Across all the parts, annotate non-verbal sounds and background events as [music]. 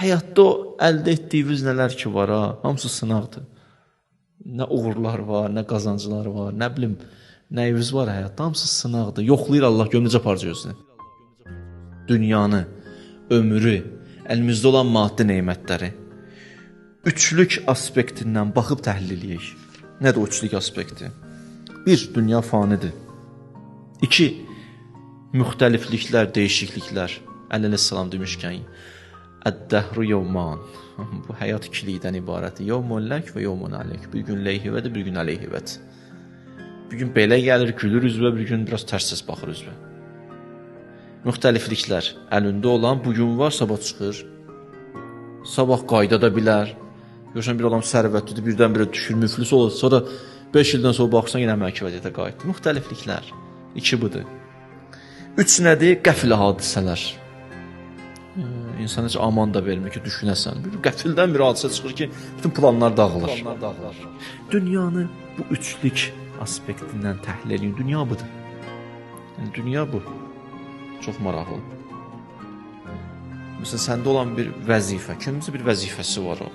Həyatda əldə etdiyiniz nələr ki var ha, hamısı sınaqdır. Nə uğurlar var, nə qazanclar var, nə bilim, nəyiniz var həyatda, hamısı sınaqdır. Yoxlayır Allah gömücə parçasını. Dünyanı, ömrü, əlimizdə olan maddi nemətləri üçlük aspektindən baxıb təhlil eləyək. Nədir o üçlük aspekti? 1. Dünya fanidir. 2. Müxtəlifliklər, dəyişikliklər. Əleyhissalam demişkən, Əd-dəhru yevman. Bu həyat ikilikdən ibarətdir. Yevmun lək və yevmun aleyk. Bir gün leyhivədir, bir gün aleyhivədir. Bir gün belə gəlir, gülür üzvə, bir gün biraz tərsiz baxır üzvə. Müxtəlifliklər əlində olan bu gün var, sabah çıxır. Sabah qayda da bilər. Görsən bir adam sərvətlidir, birdən-birə düşür, müflis olur. Sonra 5 ildən sonra baxsan yenə vəziyyətə qayıtdı. Müxtəlifliklər. İki budur. Üç nədir? Qəfil hadisələr. İnsan heç aman da vermir ki, düşünəsən. Bir qəfildən bir hadisə çıxır ki, bütün planlar dağılır. Planlar dağılır. Dünyanı bu üçlük aspektindən təhlil edin. Dünya budur. Yəni dünya bu. Çox maraqlı. Məsələn, səndə olan bir vəzifə, kimsə bir vəzifəsi var o.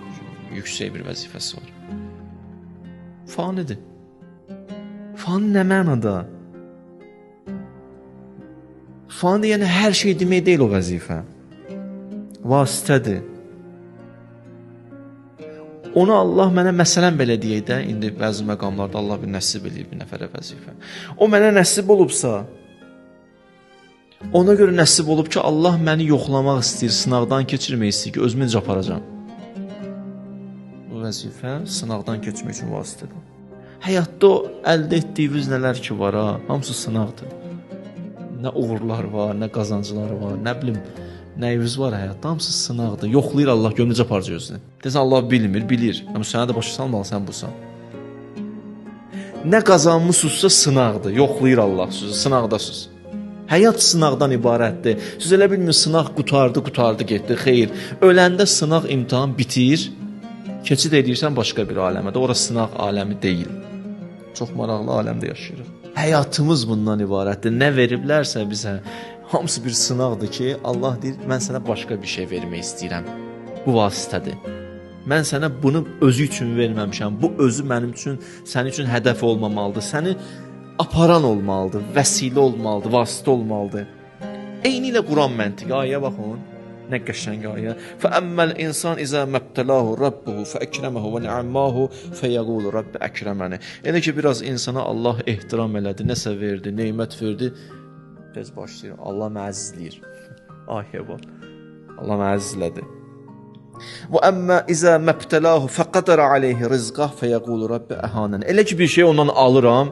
Yüksək bir vəzifəsi var. Fanidir. Fani nə mənada? Fani yəni hər şey demək deyil o vəzifə. Vasitədir. Onu Allah mənə məsələn belə deyək də, indi bəzi məqamlarda Allah bir nəsib eləyir bir nəfərə vəzifə. O mənə nəsib olubsa, ona görə nəsib olub ki, Allah məni yoxlamaq istəyir, sınaqdan keçirmək istəyir ki, özümü necə aparacam. Bu vəzifə sınaqdan keçmək üçün vasitədir. Həyatda o əldə etdiyiniz nələr ki var ha, hamısı sınaqdır. Nə uğurlar var, nə qazanclar var, nə bilim, nəyiniz var həyatda, hamısı sınaqdır. Yoxlayır Allah gömücə parçasını. Desən Allah bilmir, bilir. Amma sənə də başa salmalı sən busan. Nə qazanmısınızsa sınaqdır. Yoxlayır Allah sizi, sınaqdasınız. Həyat sınaqdan ibarətdir. Siz elə bilmin sınaq qutardı, qutardı, getdi. Xeyr. Öləndə sınaq imtahan bitir. Keçid edirsən başqa bir aləmə də. Ora sınaq aləmi deyil. Çox maraqlı aləmdə yaşayırıq. Həyatımız bundan ibarətdir. Nə veriblərsə bizə hamısı bir sınaqdır ki, Allah deyir, mən sənə başqa bir şey vermək istəyirəm. Bu vasitədir. Mən sənə bunu özü üçün verməmişəm. Bu özü mənim üçün, sənin üçün hədəf olmamalıdır. Səni aparan olmalıdır, vəsilə olmalıdır, vasitə olmalıdır. Eyni ilə Quran məntiqi ayə baxın. Nə qəşəng ayə. Fə əmməl insan izə məbtəlahu rabbuhu fə əkrəməhu və ni'ammahu fə yəqulu rabbi əkrəməni. Elə ki biraz insana Allah ehtiram elədi, nəsə verdi, nemət verdi, tez başlayır. Allah məni əzizləyir. [laughs] Ayə bu. Allah məni əzizlədi. Və əmmə izə məbtəlahu fəqədərə aleyhi rizqah fəyəqulu Rabbi əhanən. Elə ki bir şey ondan alıram,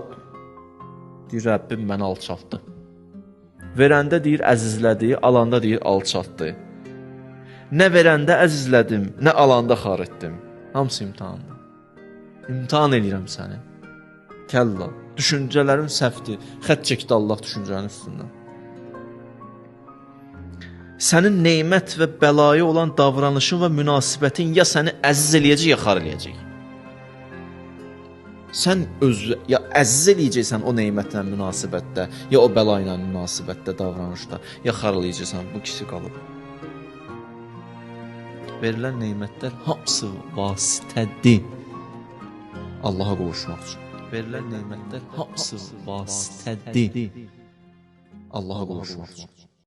deyir Rəbbim məni alçaltdı. Verəndə deyir əzizlədi, alanda deyir alçaltdı. Nə verəndə əzizlədim, nə alanda xar etdim. Hamısı imtahandır. İmtahan eləyirəm səni. Kəlla, düşüncələrin səhvdir. Xətt çəkdi Allah düşüncənin üstündən. Sənin nemət və bəlaya olan davranışın və münasibətin ya səni əziz eləyəcək, ya xar eləyəcək. Sən öz ya əziz eləyəcəksən o nemətlə münasibətdə, ya o bəla ilə münasibətdə, davranışda, ya xar eləyəcəksən. Bu ikisi qalıb. Verilən nemətlər hamısı vasitədir. Allaha qovuşmaq üçün. Verilən nemətlər hamısı vasitədir. Allaha qovuşmaq üçün.